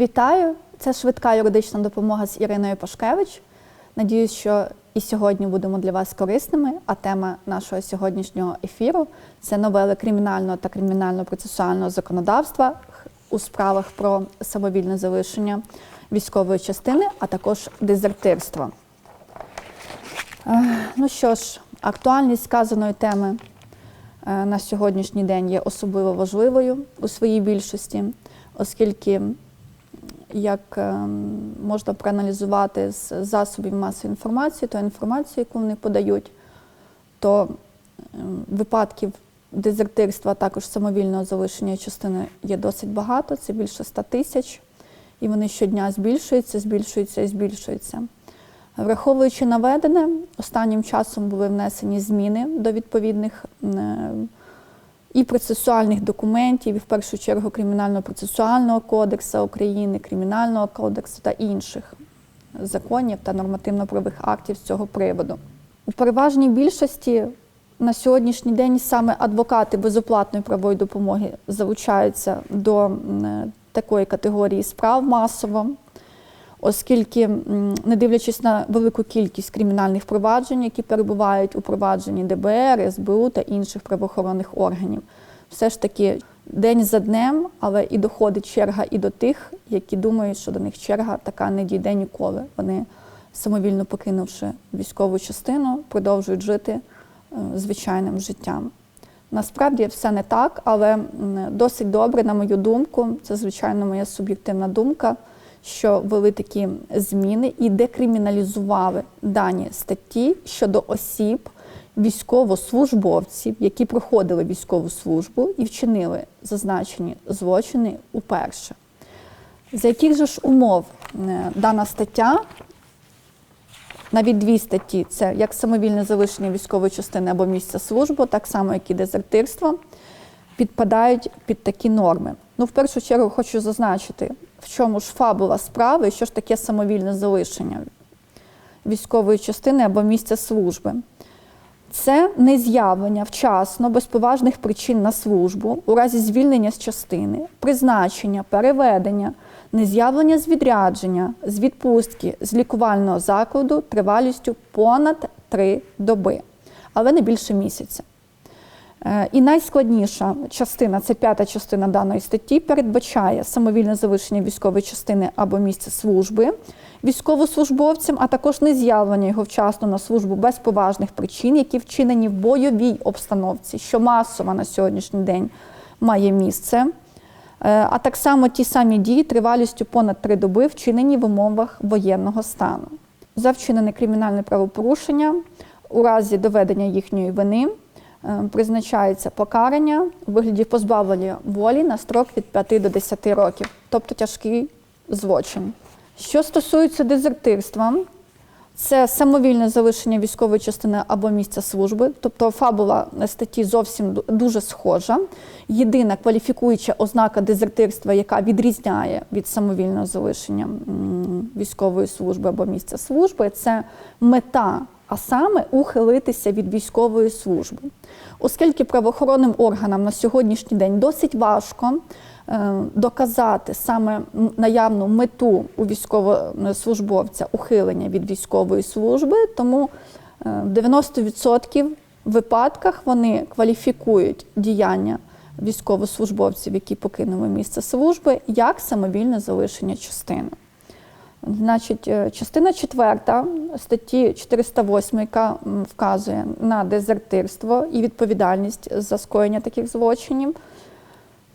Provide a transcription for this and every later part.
Вітаю! Це швидка юридична допомога з Іриною Пашкевич. Надіюсь, що і сьогодні будемо для вас корисними. А тема нашого сьогоднішнього ефіру це новели кримінального та кримінально-процесуального законодавства у справах про самовільне залишення військової частини, а також дезертирство. Е, Ну що ж, актуальність сказаної теми е, на сьогоднішній день є особливо важливою у своїй більшості, оскільки, як е, можна проаналізувати з засобів масової інформації, то інформацію, яку вони подають, то е, випадків дезертирства, також самовільного залишення частини є досить багато, це більше 100 тисяч, і вони щодня збільшуються, збільшуються і збільшуються. Враховуючи наведене, останнім часом були внесені зміни до відповідних і процесуальних документів, і в першу чергу Кримінально-процесуального кодексу України, Кримінального кодексу та інших законів та нормативно-правових актів з цього приводу. У переважній більшості на сьогоднішній день саме адвокати безоплатної правової допомоги залучаються до такої категорії справ масово оскільки, не дивлячись на велику кількість кримінальних проваджень, які перебувають у провадженні ДБР, СБУ та інших правоохоронних органів, все ж таки день за днем, але і доходить черга і до тих, які думають, що до них черга така не дійде ніколи. Вони самовільно покинувши військову частину, продовжують жити е, звичайним життям. Насправді все не так, але досить добре, на мою думку, це звичайно моя суб'єктивна думка, що ввели такі зміни і декриміналізували дані статті щодо осіб, військовослужбовців, які проходили військову службу і вчинили зазначені злочини уперше. За яких же ж умов е, дана стаття навіть дві статті це як самовільне залишення військової частини або місця служби, так само, як і дезертирство, підпадають під такі норми. Ну, в першу чергу, хочу зазначити, в чому ж фабула справи, що ж таке самовільне залишення військової частини або місця служби. Це нез'явлення вчасно без поважних причин на службу у разі звільнення з частини, призначення, переведення, нез'явлення з відрядження, з відпустки, з лікувального закладу тривалістю понад три доби, але не більше місяця. Е, І найскладніша частина, це п'ята частина даної статті, передбачає самовільне залишення військової частини або місця служби військовослужбовцям, а також нез'явлення його вчасно на службу без поважних причин, які вчинені в бойовій обстановці, що масово на сьогоднішній день має місце. Е, А так само ті самі дії тривалістю понад три доби вчинені в умовах воєнного стану. За вчинене кримінальне правопорушення у разі доведення їхньої вини призначається покарання у вигляді позбавлення волі на строк від 5 до 10 років, тобто тяжкий злочин. Що стосується дезертирства, це самовільне залишення військової частини або місця служби, тобто фабула статті зовсім дуже схожа. Єдина кваліфікуюча ознака дезертирства, яка відрізняє від самовільного залишення військової служби або місця служби, це мета, а саме ухилитися від військової служби. Оскільки правоохоронним органам на сьогоднішній день досить важко е, доказати саме наявну мету у військовослужбовця ухилення від військової служби, тому е, в 90% випадках вони кваліфікують діяння військовослужбовців, які покинули місце служби, як самовільне залишення частини. Значить, е, частина 4 статті 408, яка вказує на дезертирство і відповідальність за скоєння таких злочинів.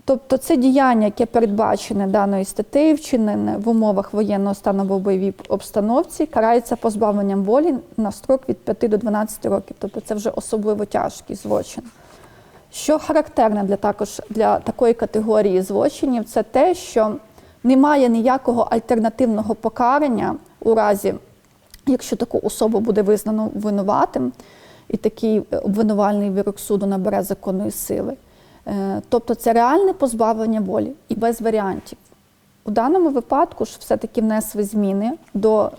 Тобто це діяння, яке передбачене даною статтею, вчинене в умовах воєнного стану або бойовій обстановці, карається позбавленням волі на строк від 5 до 12 років. Тобто це вже особливо тяжкий злочин. Що характерне для також для такої категорії злочинів, це те, що немає ніякого альтернативного покарання у разі, якщо таку особу буде визнано винуватим, і такий обвинувальний вирок суду набере законної сили. Е, Тобто це реальне позбавлення волі і без варіантів. У даному випадку ж все-таки внесли зміни до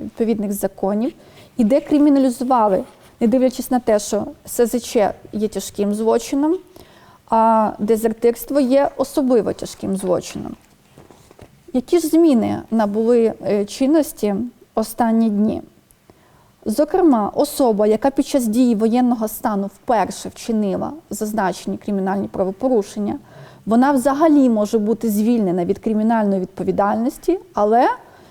відповідних законів і декриміналізували, не дивлячись на те, що СЗЧ є тяжким злочином, а дезертирство є особливо тяжким злочином. Які ж зміни набули е, чинності останні дні? Зокрема, особа, яка під час дії воєнного стану вперше вчинила зазначені кримінальні правопорушення, вона взагалі може бути звільнена від кримінальної відповідальності, але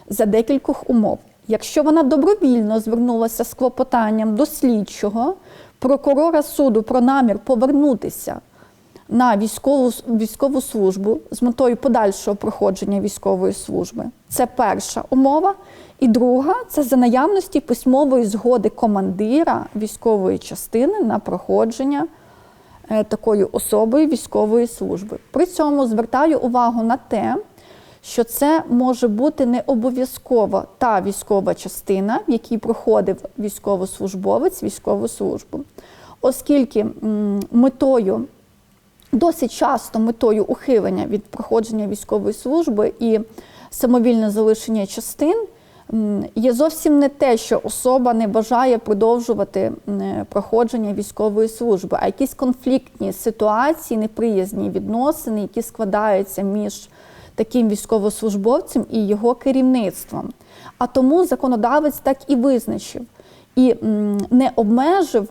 за декількох умов. Якщо вона добровільно звернулася з клопотанням до слідчого, прокурора суду про намір повернутися на військову, військову службу з метою подальшого проходження військової служби. Це перша умова. І друга це за наявності письмової згоди командира військової частини на проходження е, такою особою військової служби. При цьому звертаю увагу на те, що це може бути не обов'язково та військова частина, в якій проходив військовослужбовець військову службу, оскільки метою досить часто метою ухилення від проходження військової служби і самовільне залишення частин є зовсім не те, що особа не бажає продовжувати проходження військової служби, а якісь конфліктні ситуації, неприязні відносини, які складаються між таким військовослужбовцем і його керівництвом. А тому законодавець так і визначив і не обмежив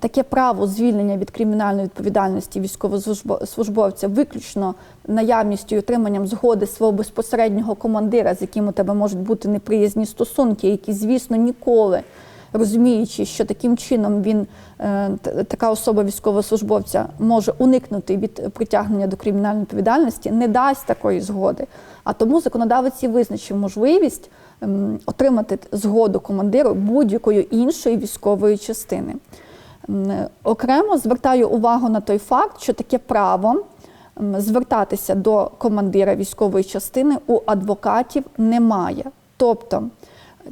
таке право звільнення від кримінальної відповідальності військовослужбовця виключно наявністю і отриманням згоди свого безпосереднього командира, з яким у тебе можуть бути неприязні стосунки, які, звісно, ніколи. Розуміючи, що таким чином він е, така особа військовослужбовця може уникнути від притягнення до кримінальної відповідальності, не дасть такої згоди. А тому законодавець і визначив можливість ем, отримати згоду командиру будь-якої іншої військової частини. Окремо звертаю увагу на той факт, що таке право звертатися до командира військової частини у адвокатів немає. Тобто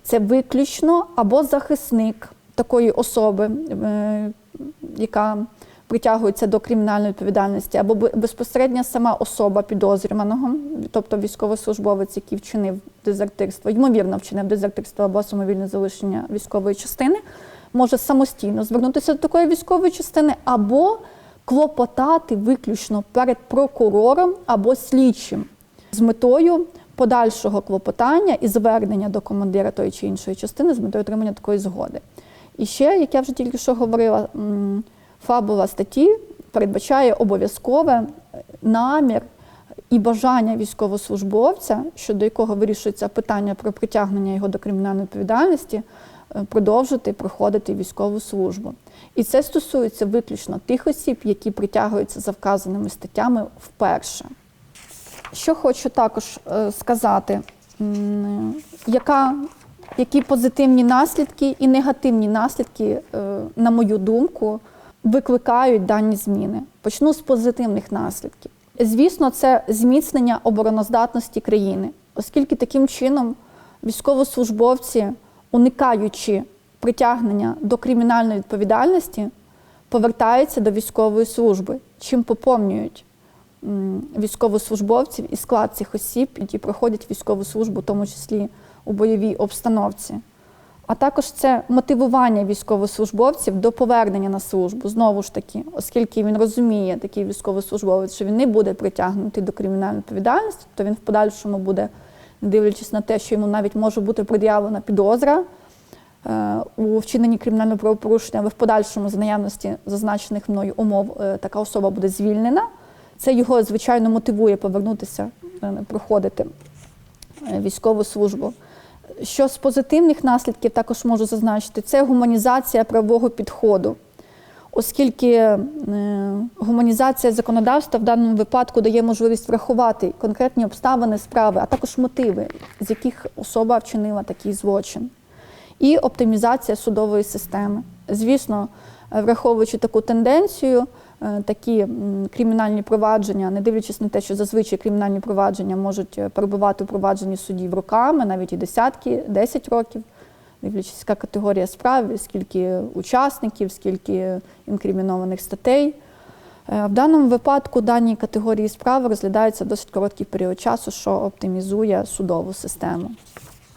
це виключно або захисник такої особи, е, яка притягується до кримінальної відповідальності, або бе- безпосередньо сама особа підозрюваного, тобто військовослужбовець, який вчинив дезертирство, ймовірно вчинив дезертирство або самовільне залишення військової частини, може самостійно звернутися до такої військової частини або клопотати виключно перед прокурором або слідчим з метою подальшого клопотання і звернення до командира тої чи іншої частини з метою отримання такої згоди. І ще, як я вже тільки що говорила, фабула статті передбачає обов'язкове е, намір і бажання військовослужбовця, щодо якого вирішується питання про притягнення його до кримінальної відповідальності, продовжити проходити військову службу. І це стосується виключно тих осіб, які притягуються за вказаними статтями вперше. Що хочу також е, сказати, яка, які позитивні наслідки і негативні наслідки, е, на мою думку, викликають дані зміни. Почну з позитивних наслідків. Звісно, це зміцнення обороноздатності країни, оскільки таким чином військовослужбовці, уникаючи притягнення до кримінальної відповідальності, повертаються до військової служби, чим поповнюють військовослужбовців і склад цих осіб, які проходять військову службу, в тому числі у бойовій обстановці. А також це мотивування військовослужбовців до повернення на службу. Знову ж таки, оскільки він розуміє, такий військовослужбовець, що він не буде притягнутий до кримінальної відповідальності, то він в подальшому буде, дивлячись на те, що йому навіть може бути пред'явлена підозра е, у вчиненні кримінального правопорушення, але в подальшому, за наявності зазначених мною умов, е, така особа буде звільнена. Це його, звичайно, мотивує повернутися, е, проходити військову службу. Що з позитивних наслідків також можу зазначити, це гуманізація правового підходу, оскільки е, гуманізація законодавства в даному випадку дає можливість врахувати конкретні обставини справи, а також мотиви, з яких особа вчинила такий злочин, і оптимізація судової системи. Звісно, враховуючи таку тенденцію, е, такі кримінальні провадження, не дивлячись на те, що зазвичай кримінальні провадження можуть е, перебувати у провадженні судів роками, навіть і десятки, 10 років, дивлячись, яка категорія справ, скільки учасників, скільки інкримінованих статей. Е, В даному випадку дані категорії справи розглядаються досить короткий період часу, що оптимізує судову систему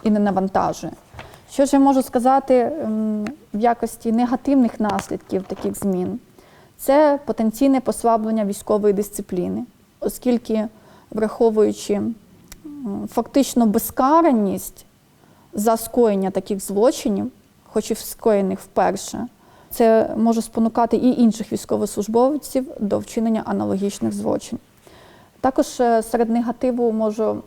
і не навантажує. Що ж я можу сказати ем, в якості негативних наслідків таких змін? Це потенційне послаблення військової дисципліни, оскільки, враховуючи фактично безкараність за скоєння таких злочинів, хоч і скоєних вперше, це може спонукати і інших військовослужбовців до вчинення аналогічних злочинів. Також е, серед негативу можу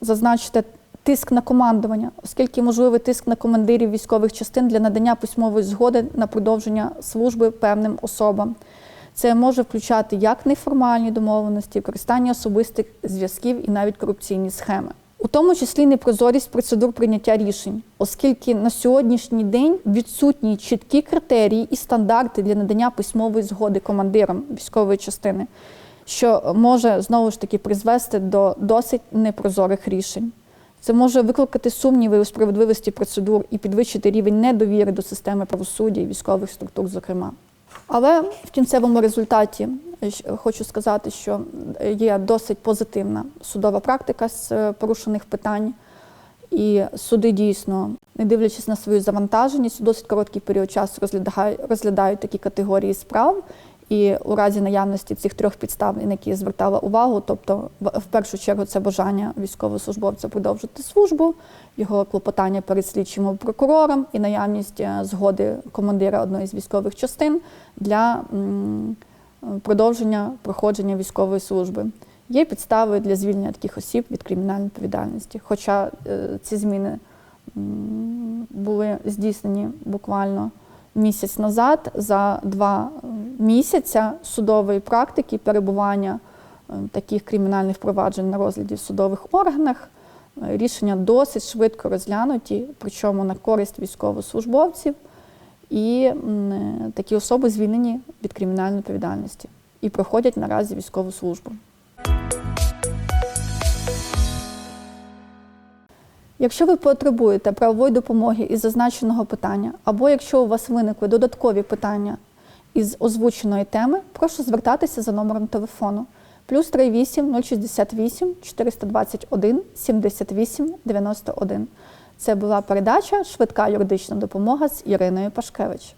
зазначити тиск на командування, оскільки можливий тиск на командирів військових частин для надання письмової згоди на продовження служби певним особам. Це може включати як неформальні домовленості, використання особистих зв'язків і навіть корупційні схеми. Тому числі непрозорість процедур прийняття рішень, оскільки на сьогоднішній день відсутні чіткі критерії і стандарти для надання письмової згоди командирам військової частини, що може знову ж таки призвести до досить непрозорих рішень. Це може викликати сумніви у справедливості процедур і підвищити рівень недовіри до системи правосуддя і військових структур, зокрема. Але в кінцевому результаті е, хочу сказати, що є досить позитивна судова практика з е, порушених питань. І суди дійсно, не дивлячись на свою завантаженість, досить короткий період часу розглядають такі категорії справ. І у разі наявності цих трьох підстав, на які звертала увагу, тобто в в першу чергу це бажання військовослужбовця продовжити службу, його клопотання перед слідчим прокурором і наявність е, згоди командира одної з військових частин для продовження проходження військової служби. Є підстави для звільнення таких осіб від кримінальної відповідальності. Хоча е, ці зміни були здійснені буквально місяць назад, за два місяця судової практики перебування е, таких кримінальних проваджень на розгляді в судових органах. е, Рішення досить швидко розглянуті, причому на користь військовослужбовців, і е, такі особи звільнені від кримінальної відповідальності і проходять наразі військову службу. Якщо ви потребуєте правової допомоги із зазначеного питання, або якщо у вас виникли додаткові питання із озвученої теми, прошу звертатися за номером телефону плюс 38 068 421 78 91. Це була передача Швидка юридична допомога з Іриною Пашкевич.